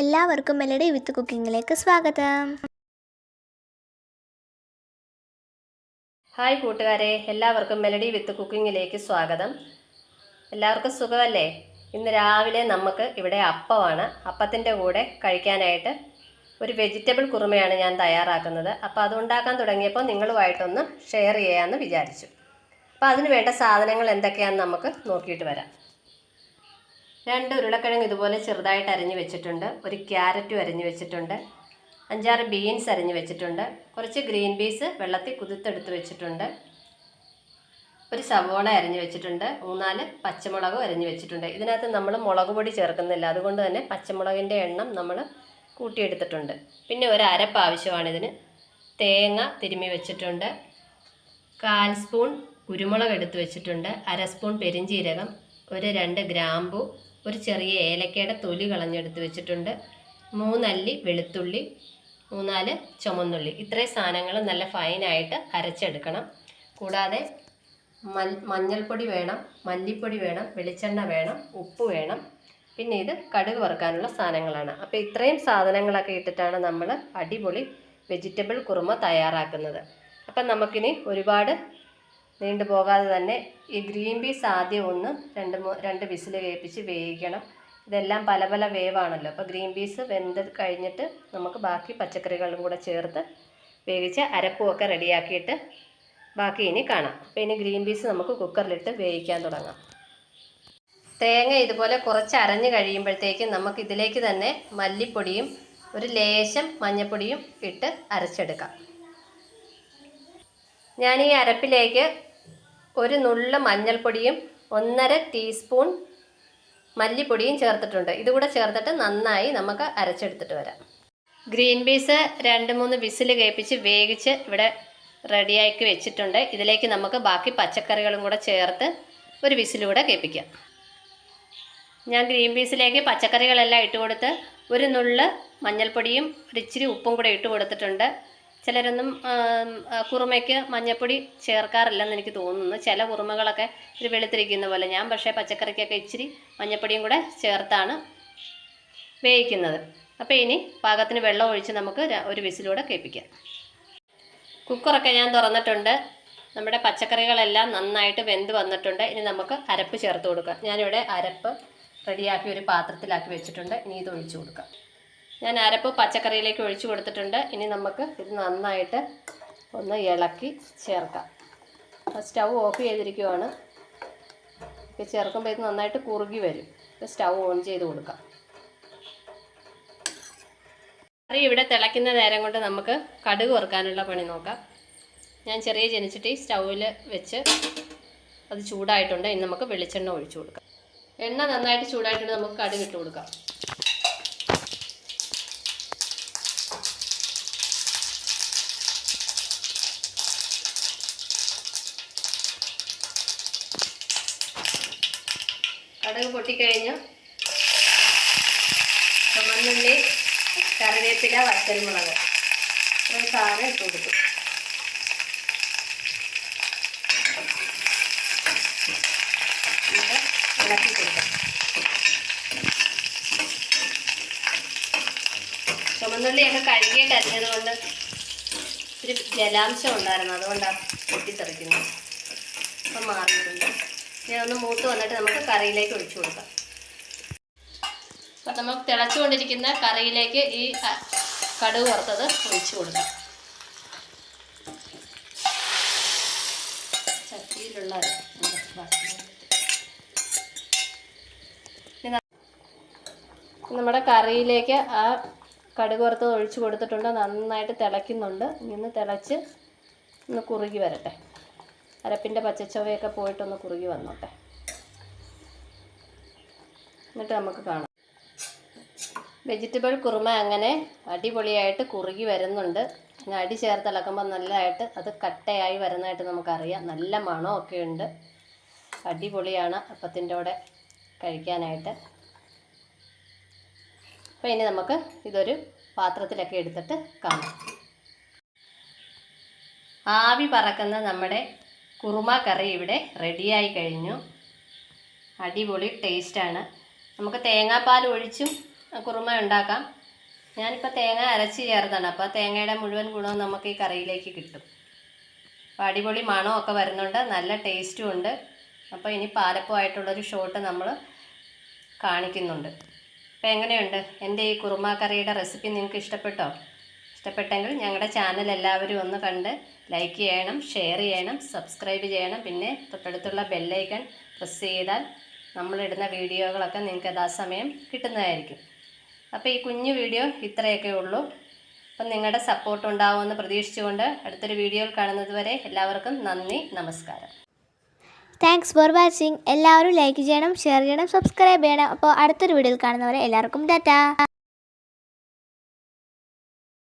എല്ലാവർക്കും മെലഡി വിത്ത് കുക്കിങ്ങിലേക്ക് സ്വാഗതം. ഹായ് കൂട്ടുകാരെ എല്ലാവർക്കും മെലഡി വിത്ത് കുക്കിങ്ങിലേക്ക് സ്വാഗതം. എല്ലാവർക്കും സുഖമല്ലേ? ഇന്ന് രാവിലെ നമുക്ക് ഇവിടെ അപ്പമാണ്. അപ്പത്തിന്റെ കൂടെ കഴിക്കാനായിട്ട് ഒരു വെജിറ്റബിൾ കുറുമയാണ് ഞാൻ തയ്യാറാക്കുന്നത്. അപ്പോൾ അത് ഉണ്ടാക്കാൻ തുടങ്ങിയപ്പോൾ നിങ്ങളുമായിട്ടൊന്ന് ഷെയർ ചെയ്യാമെന്ന് വിചാരിച്ചു. അപ്പോൾ അതിന് വേണ്ട സാധനങ്ങൾ എന്തൊക്കെയാണെന്ന് നമുക്ക് നോക്കിയിട്ട് വരാം. രണ്ട് ഉരുളക്കിഴങ്ങ് ഇതുപോലെ ചെറുതായിട്ട് അരിഞ്ഞു വെച്ചിട്ടുണ്ട്. ഒരു ക്യാരറ്റും അരിഞ്ഞു വെച്ചിട്ടുണ്ട്. അഞ്ചാറ് ബീൻസ് അരിഞ്ഞു വെച്ചിട്ടുണ്ട്. കുറച്ച് ഗ്രീൻ പീസ് വെള്ളത്തിൽ കുതിർത്തെടുത്ത് വെച്ചിട്ടുണ്ട്. ഒരു സവോള അരിഞ്ഞു വെച്ചിട്ടുണ്ട്. മൂന്നാൽ പച്ചമുളകും അരിഞ്ഞു വെച്ചിട്ടുണ്ട്. ഇതിനകത്ത് നമ്മൾ മുളക് പൊടി ചേർക്കുന്നില്ല. അതുകൊണ്ട് തന്നെ പച്ചമുളകിന്റെ എണ്ണം നമ്മൾ കൂട്ടിയെടുത്തിട്ടുണ്ട്. പിന്നെ ഒരു അരപ്പ് ആവശ്യമാണ് ഇതിന്. തേങ്ങ തിരുമ്മി വെച്ചിട്ടുണ്ട്. കാൽ സ്പൂൺ കുരുമുളക് എടുത്ത് വെച്ചിട്ടുണ്ട്. അര സ്പൂൺ പെരിഞ്ചീരകം. ഒരു രണ്ട് ഗ്രാമ്പു. ഒരു ചെറിയ ഏലക്കയുടെ തൊലി കളഞ്ഞെടുത്ത് വെച്ചിട്ടുണ്ട്. മൂന്നല്ലി വെളുത്തുള്ളി മൂന്നാൽ ചുമന്നുള്ളി. ഇത്രയും സാധനങ്ങൾ നല്ല ഫൈനായിട്ട് അരച്ചെടുക്കണം. കൂടാതെ മൽ മഞ്ഞൾപ്പൊടി വേണം മല്ലിപ്പൊടി വേണം വെളിച്ചെണ്ണ വേണം ഉപ്പ് വേണം. പിന്നെ ഇത് കടുക് വറുക്കാനുള്ള സാധനങ്ങളാണ്. അപ്പോൾ ഇത്രയും സാധനങ്ങളൊക്കെ ഇട്ടിട്ടാണ് നമ്മൾ അടിപൊളി വെജിറ്റബിൾ കുറുമ തയ്യാറാക്കുന്നത്. അപ്പം നമുക്കിനി ഒരുപാട് നീണ്ടു പോകാതെ തന്നെ ഈ ഗ്രീൻ പീസ് ആദ്യം ഒന്ന് രണ്ട് രണ്ട് വിസിൽ കേൾപ്പിച്ച് വേവിക്കണം. ഇതെല്ലാം പല പല വേവാണല്ലോ. അപ്പോൾ ഗ്രീൻ പീസ് വെന്ത് കഴിഞ്ഞിട്ട് നമുക്ക് ബാക്കി പച്ചക്കറികളും കൂടെ ചേർത്ത് വേവിച്ച് അരപ്പുമൊക്കെ റെഡിയാക്കിയിട്ട് ബാക്കി ഇനി കാണാം. അപ്പോൾ ഇനി ഗ്രീൻ പീസ് നമുക്ക് കുക്കറിലിട്ട് വേവിക്കാൻ തുടങ്ങാം. തേങ്ങ ഇതുപോലെ കുറച്ച് അരഞ്ഞ് കഴിയുമ്പോഴത്തേക്കും നമുക്ക് ഇതിലേക്ക് തന്നെ മല്ലിപ്പൊടിയും ഒരു ലേശം മഞ്ഞൾപ്പൊടിയും ഇട്ട് അരച്ചെടുക്കാം. ഞാൻ ഈ അരപ്പിലേക്ക് ഒരു നുള്ള് മഞ്ഞൾപ്പൊടിയും ഒന്നര ടീസ്പൂൺ മല്ലിപ്പൊടിയും ചേർത്തിട്ടുണ്ട്. ഇതുകൂടെ ചേർത്തിട്ട് നന്നായി നമുക്ക് അരച്ചെടുത്തിട്ട് വരാം. ഗ്രീൻ പീസ് രണ്ട് മൂന്ന് വിസിൽ കേൾപ്പിച്ച് വേവിച്ച് ഇവിടെ റെഡിയാക്കി വെച്ചിട്ടുണ്ട്. ഇതിലേക്ക് നമുക്ക് ബാക്കി പച്ചക്കറികളും കൂടെ ചേർത്ത് ഒരു വിസിലൂടെ കേൾപ്പിക്കാം. ഞാൻ ഗ്രീൻ പീസിലേക്ക് പച്ചക്കറികളെല്ലാം ഇട്ട് കൊടുത്ത് ഒരു നുള്ള് മഞ്ഞൾപ്പൊടിയും ഒരു ഇച്ചിരി ഉപ്പും കൂടെ ഇട്ട് കൊടുത്തിട്ടുണ്ട്. ചിലരൊന്നും കുറുമയ്ക്ക് മഞ്ഞൾപ്പൊടി ചേർക്കാറില്ലെന്ന് എനിക്ക് തോന്നുന്നു. ചില കുറുമകളൊക്കെ ഒരു വെളുത്തിരിക്കുന്ന പോലെ. ഞാൻ പക്ഷേ പച്ചക്കറിക്കൊക്കെ ഇച്ചിരി മഞ്ഞൾപ്പൊടിയും കൂടെ ചേർത്താണ് വേവിക്കുന്നത്. അപ്പോൾ ഇനി പാകത്തിന് വെള്ളം ഒഴിച്ച് നമുക്ക് ഒരു വിസിലൂടെ കേൾപ്പിക്കാം. കുക്കറൊക്കെ ഞാൻ തുറന്നിട്ടുണ്ട്. നമ്മുടെ പച്ചക്കറികളെല്ലാം നന്നായിട്ട് വെന്ത് വന്നിട്ടുണ്ട്. ഇനി നമുക്ക് അരപ്പ് ചേർത്ത് കൊടുക്കാം. ഞാനിവിടെ അരപ്പ് റെഡിയാക്കി ഒരു പാത്രത്തിലാക്കി വെച്ചിട്ടുണ്ട്. ഇനി ഇത് ഒഴിച്ചു കൊടുക്കാം. ഞാൻ അരപ്പ് പച്ചക്കറിയിലേക്ക് ഒഴിച്ചു കൊടുത്തിട്ടുണ്ട്. ഇനി നമുക്ക് ഇത് നന്നായിട്ട് ഒന്ന് ഇളക്കി ചേർക്കാം. സ്റ്റൗ ഓഫ് ചെയ്തിരിക്കുവാണ്. ഇത് ചേർക്കുമ്പോൾ ഇത് നന്നായിട്ട് കുറുകി വരും. സ്റ്റൗ ഓൺ ചെയ്ത് കൊടുക്കാം. കറി ഇവിടെ തിളയ്ക്കുന്ന നേരം കൊണ്ട് നമുക്ക് കടുക് വറുക്കാനുള്ള പണി നോക്കാം. ഞാൻ ചെറിയ ജനിച്ചിട്ട് സ്റ്റൗവിൽ വെച്ച് അത് ചൂടായിട്ടുണ്ട്. ഇനി നമുക്ക് വെളിച്ചെണ്ണ ഒഴിച്ചു കൊടുക്കാം. എണ്ണ നന്നായിട്ട് ചൂടായിട്ടുണ്ട്. നമുക്ക് കടുക് ഇട്ട് കൊടുക്കാം. പൊട്ടിക്കഴിഞ്ഞ് ചുമന്നുള്ളി കറിവേപ്പില വറ്റൽമുളക് സാധനം ഇട്ട് കൊടുക്കും ചുമന്നുള്ളിയൊക്കെ കഴുകിയിട്ട് അരിഞ്ഞത് കൊണ്ട് ഒരു ജലാംശം ഉണ്ടായിരുന്നു. അതുകൊണ്ടാണ് പൊട്ടിത്തെറിക്കുന്നത്. അപ്പം മാറിയിട്ടുണ്ട്. ഇനി ഒന്ന് മൂത്ത് വന്നിട്ട് നമുക്ക് കറിയിലേക്ക് ഒഴിച്ചു കൊടുക്കാം. അപ്പം നമുക്ക് തിളച്ചുകൊണ്ടിരിക്കുന്ന കറിയിലേക്ക് ഈ കടുക് വറുത്തത് ഒഴിച്ചു കൊടുക്കാം. ചട്ടിയിലുള്ള നമ്മുടെ കറിയിലേക്ക് ആ കടുക് വറുത്തത് ഒഴിച്ചു കൊടുത്തിട്ടുണ്ട്. നന്നായിട്ട് തിളയ്ക്കുന്നുണ്ട്. ഇനി ഒന്ന് തിളച്ച് ഒന്ന് കുറുകി വരട്ടെ. അരപ്പിന്റെ പച്ചച്ചവയൊക്കെ പോയിട്ടൊന്ന് കുറുകി വന്നോട്ടെ. എന്നിട്ട് നമുക്ക് കാണാം. വെജിറ്റബിൾ കുറുമ അങ്ങനെ അടിപൊളിയായിട്ട് കുറുകി വരുന്നുണ്ട്. അടി ചേർത്ത് ഇളക്കുമ്പോൾ നല്ലതായിട്ട് അത് കട്ടയായി വരുന്നതായിട്ട് നമുക്കറിയാം. നല്ല മണമൊക്കെ ഉണ്ട്. അടിപൊളിയാണ് അപ്പത്തിന്റെ കൂടെ കഴിക്കാനായിട്ട്. അപ്പോൾ ഇനി നമുക്ക് ഇതൊരു പാത്രത്തിലൊക്കെ എടുത്തിട്ട് കാണാം. ആവി പറക്കുന്ന നമ്മുടെ കുറുമ കറി ഇവിടെ റെഡിയായി കഴിഞ്ഞു. അടിപൊളി ടേസ്റ്റാണ് നമുക്ക് തേങ്ങാപ്പാൽ ഒഴിച്ചും കുറുമ ഉണ്ടാക്കാം. ഞാനിപ്പോൾ തേങ്ങ അരച്ച് ചേർത്താണ് അപ്പോൾ തേങ്ങയുടെ മുഴുവൻ ഗുണവും നമുക്ക് ഈ കറിയിലേക്ക് കിട്ടും. അപ്പോൾ അടിപൊളി മണമൊക്കെ വരുന്നുണ്ട്. നല്ല ടേസ്റ്റും ഉണ്ട്. അപ്പോൾ ഇനി പാലപ്പമായിട്ടുള്ളൊരു ഷോട്ട് നമ്മൾ കാണിക്കുന്നുണ്ട്. അപ്പോൾ എങ്ങനെയുണ്ട്? എന്റെ ഈ കുറുമ കറിയുടെ റെസിപ്പി നിങ്ങൾക്ക് ഇഷ്ടപ്പെട്ടോ? ഇഷ്ടപ്പെട്ടെങ്കിൽ ഞങ്ങളുടെ ചാനൽ എല്ലാവരും ഒന്ന് കണ്ട് ലൈക്ക് ചെയ്യണം ഷെയർ ചെയ്യണം സബ്സ്ക്രൈബ് ചെയ്യണം. പിന്നെ തൊട്ടടുത്തുള്ള ബെല്ലൈക്കൺ പ്രസ് ചെയ്താൽ നമ്മളിടുന്ന വീഡിയോകളൊക്കെ നിങ്ങൾക്ക് യഥാസമയം കിട്ടുന്നതായിരിക്കും. അപ്പോൾ ഈ കുഞ്ഞു വീഡിയോ ഇത്രയൊക്കെ ഉള്ളൂ. അപ്പം നിങ്ങളുടെ സപ്പോർട്ട് ഉണ്ടാവുമെന്ന് പ്രതീക്ഷിച്ചുകൊണ്ട് അടുത്തൊരു വീഡിയോയിൽ കാണുന്നത് വരെ എല്ലാവർക്കും നന്ദി നമസ്കാരം. താങ്ക്സ് ഫോർ വാച്ചിങ് എല്ലാവരും ലൈക്ക് ചെയ്യണം ഷെയർ ചെയ്യണം സബ്സ്ക്രൈബ് ചെയ്യണം. അപ്പോൾ അടുത്തൊരു വീഡിയോയിൽ കാണുന്നവരെ എല്ലാവർക്കും ടാറ്റാ.